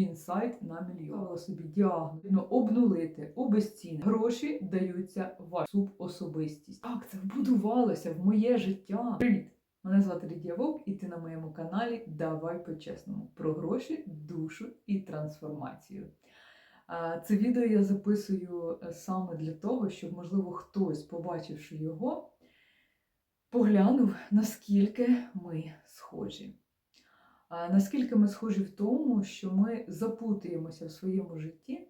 інсайт на мільйон. Ставила собі діагноз, ну, обнулити, обезцінити. Гроші даються в субособистість. Так, це вбудувалося в моє життя. Привіт! Мене звати Лідія Вовк, і ти на моєму каналі Давай по-чесному про гроші, душу і трансформацію. Це відео я записую е, саме для того, щоб, можливо, хтось, побачивши його, поглянув, наскільки ми схожі. Наскільки ми схожі в тому, що ми запутуємося в своєму житті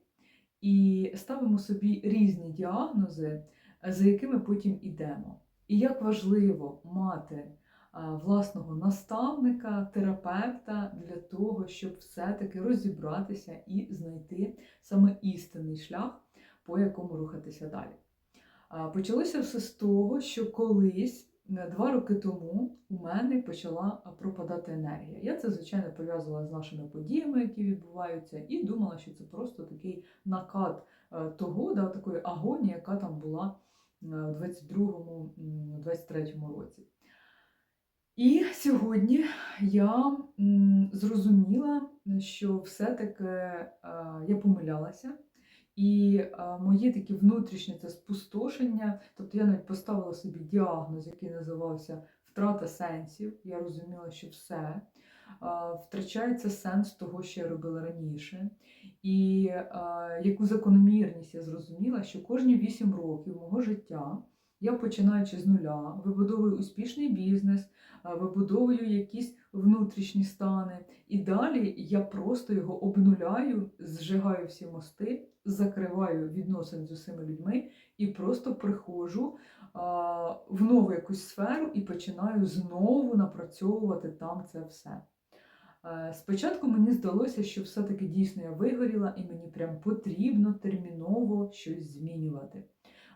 і ставимо собі різні діагнози, за якими потім ідемо. І як важливо мати власного наставника, терапевта для того, щоб все-таки розібратися і знайти саме істинний шлях, по якому рухатися далі. Почалося все з того, що колись. Е, Два роки тому у мене почала пропадати енергія. Я це, звичайно, пов'язувала з нашими подіями, які відбуваються, і думала, що це просто такий накат е, того, да, такої агонії, яка там була е, в 22-23 році. І сьогодні я зрозуміла, що все-таки я помилялася. І е, моє таке внутрішнє це спустошення, тобто я навіть поставила собі діагноз, який називався втрата сенсів. Я розуміла, що все е, втрачається сенс того, що я робила раніше. І е, яку закономірність я зрозуміла, що кожні 8 років мого життя я починаючи з нуля, вибудовую успішний бізнес, вибудовую якісь внутрішні стани. І далі я просто його обнуляю, зжигаю всі мости, закриваю відносини з усіма людьми і просто приходжу в нову якусь сферу і починаю знову напрацьовувати там це все. Спочатку мені здалося, що все-таки дійсно я вигоріла, і мені прям потрібно терміново щось змінювати.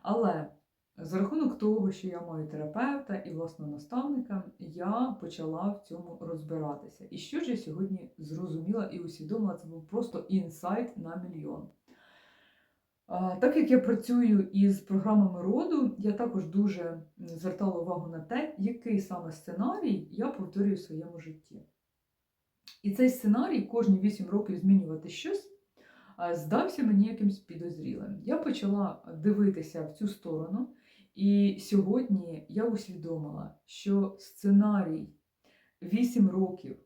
Але за рахунок того, що я маю терапевта і власного наставника, я почала в цьому розбиратися. І що ж я сьогодні зрозуміла і усвідомила, це був просто інсайт на мільйон. Так як я працюю із програмами роду, я також дуже звертала увагу на те, який саме сценарій я повторюю в своєму житті. І цей сценарій кожні 8 років змінювати щось здався мені якимсь підозрілим. Я почала дивитися в цю сторону, і сьогодні я усвідомила, що сценарій 8 років,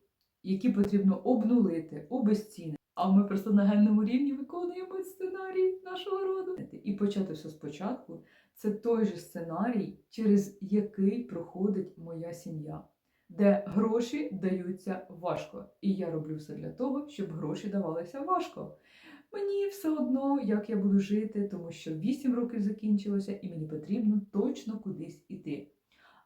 які потрібно обнулити, обезцінити, а ми просто на генному рівні виконуємо сценарій нашого роду. І почати все спочатку це той же сценарій, через який проходить моя сім'я, де гроші даються важко. І я роблю все для того, щоб гроші давалися важко. Мені все одно, як я буду жити, тому що 8 років закінчилося, і мені потрібно точно кудись іти.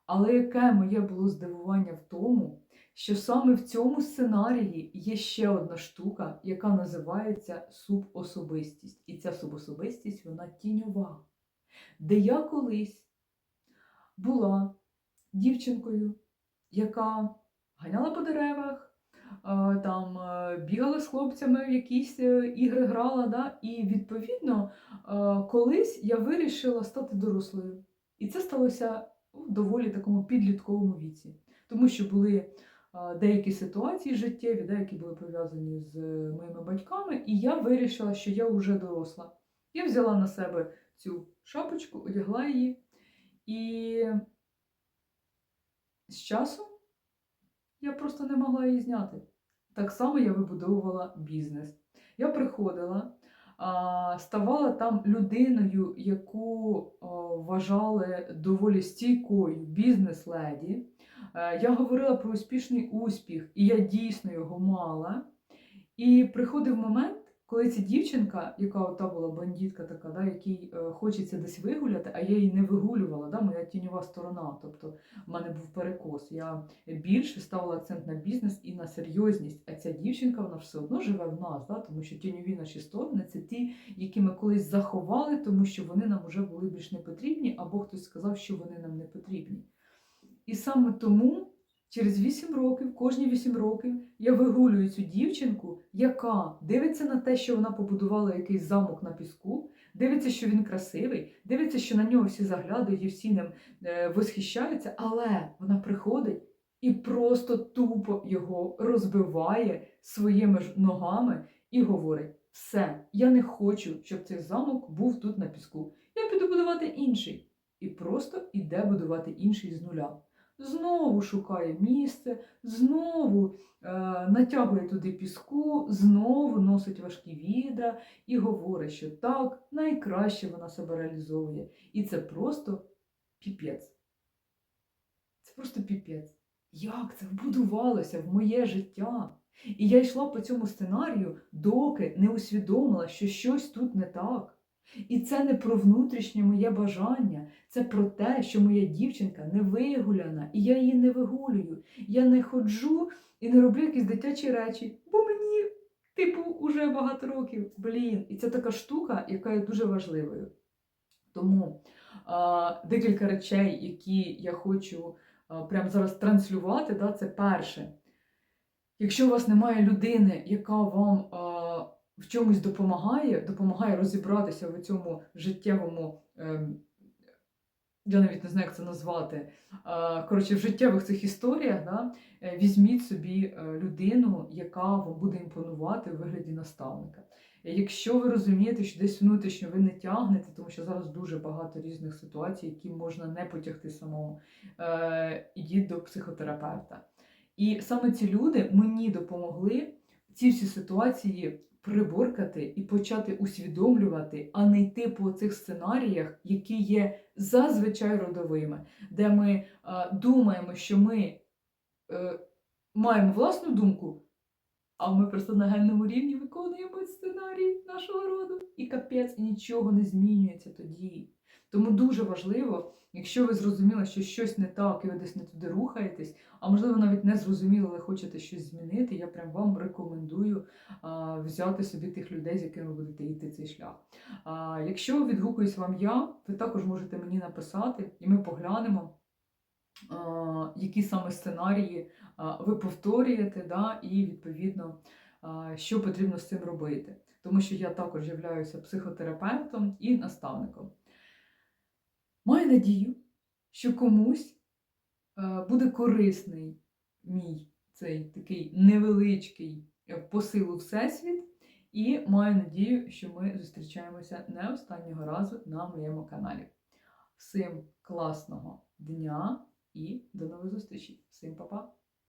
Але яке моє було здивування в тому, що саме в цьому сценарії є ще одна штука, яка називається субособистість. І ця субособистість вона тіньова. Де я колись була дівчинкою, яка ганяла по деревах, там е, бігала з хлопцями в якісь е, ігри грала. Да? І відповідно е, колись я вирішила стати дорослою. І це сталося в доволі такому підлітковому віці, тому що були е, деякі ситуації життєві, да, які були пов'язані з е, моїми батьками, і я вирішила, що я вже доросла. Я взяла на себе цю шапочку, одягла її, і з часом я просто не могла її зняти. Так само я вибудовувала бізнес. Я приходила, ставала там людиною, яку вважали доволі стійкою бізнес-леді. Е, Я говорила про успішний успіх, і я дійсно його мала. І приходив момент, коли ця дівчинка, яка та була бандитка така, да, якій е, хочеться десь вигуляти, а я її не вигулювала, да, моя тіньова сторона. Тобто в мене був перекос. Я більше ставила акцент на бізнес і на серйозність. А ця дівчинка вона все одно живе в нас, да, тому що тіньові наші сторони це ті, які ми колись заховали, тому що вони нам вже були більш не потрібні, або хтось сказав, що вони нам не потрібні. І саме тому. Через 8 років, кожні 8 років, я вигулюю цю дівчинку, яка дивиться на те, що вона побудувала якийсь замок на піску, дивиться, що він красивий, дивиться, що на нього всі заглядають і всі ним е, восхищаються, але вона приходить і просто тупо його розбиває своїми ж ногами і говорить: все, я не хочу, щоб цей замок був тут на піску. Я піду будувати інший. І просто іде будувати інший з нуля. Знову шукає місце, знову е, натягує туди піску, знову носить важкі відра і говорить, що так, найкраще вона себе реалізовує. І це просто піпець. Це просто піпець. Як це вбудувалося в моє життя? І я йшла по цьому сценарію, доки не усвідомила, що щось тут не так. І це не про внутрішнє моє бажання, це про те, що моя дівчинка не вигуляна, і я її не вигулюю. Я не ходжу і не роблю якісь дитячі речі, бо мені, типу, уже багато років. Блін, і це така штука, яка є дуже важливою. Тому а, декілька речей, які я хочу а, прямо зараз транслювати, да, це перше. Якщо у вас немає людини, яка вам а, в чомусь допомагає, допомагає розібратися в цьому життєвому, ем, я навіть не знаю, як це назвати. Коротше, в життєвих цих історіях да, е, візьміть собі е, людину, яка вам буде імпонувати у вигляді наставника. Якщо ви розумієте, що десь внутрішньо ви не тягнете, тому що зараз дуже багато різних ситуацій, які можна не потягти самому, е, ідіть до психотерапевта. І саме ці люди мені допомогли ці всі ситуації приборкати і почати усвідомлювати, а не йти по цих сценаріях, які є зазвичай родовими, де ми е, думаємо, що ми е, маємо власну думку, а ми просто на генному рівні виконуємо сценарій нашого роду. І капець, нічого не змінюється тоді. Тому дуже важливо, якщо ви зрозуміли, що щось не так, і ви десь не туди рухаєтесь, а можливо навіть не зрозуміли, але хочете щось змінити, я прям вам рекомендую а, взяти собі тих людей, з якими будете йти цей шлях. А, якщо відгукуюсь вам я, ви також можете мені написати, і ми поглянемо, які саме сценарії ви повторюєте, да, і відповідно, що потрібно з цим робити. Тому що я також являюся психотерапевтом і наставником. Маю надію, що комусь е, буде корисний мій цей такий невеличкий посилу всесвіт, і маю надію, що ми зустрічаємося не останнього разу на моєму каналі. Всім класного дня і до нових зустрічей! Всім па-па!